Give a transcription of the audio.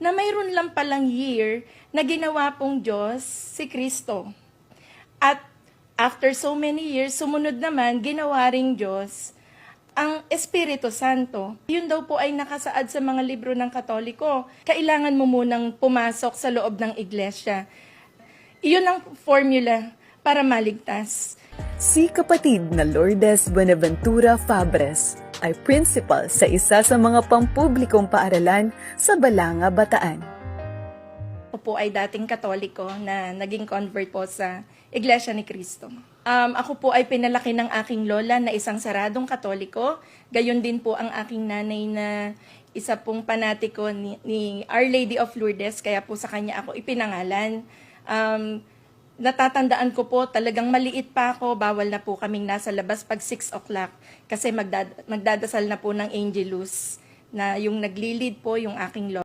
na mayroon lang palang year na ginawa pong Diyos si Kristo. At after so many years, sumunod naman, ginawa ring Diyos ang Espiritu Santo. Yun daw po ay nakasaad sa mga libro ng Katoliko. Kailangan mo munang pumasok sa loob ng iglesia. Iyon ang formula para maligtas. Si kapatid na Lourdes Buenaventura Fabres ay principal sa isa sa mga pampublikong paaralan sa Balanga, Bataan. Ako po ay dating katoliko na naging convert po sa Iglesia ni Cristo. Um, ako po ay pinalaki ng aking lola na isang saradong katoliko. Gayon din po ang aking nanay na isa pong panatiko ni, ni Our Lady of Lourdes, kaya po sa kanya ako ipinangalan. Um, natatandaan ko po, talagang maliit pa ako, bawal na po kaming nasa labas pag 6 o'clock kasi magdad- magdadasal na po ng Angelus na yung naglilid po yung aking lola.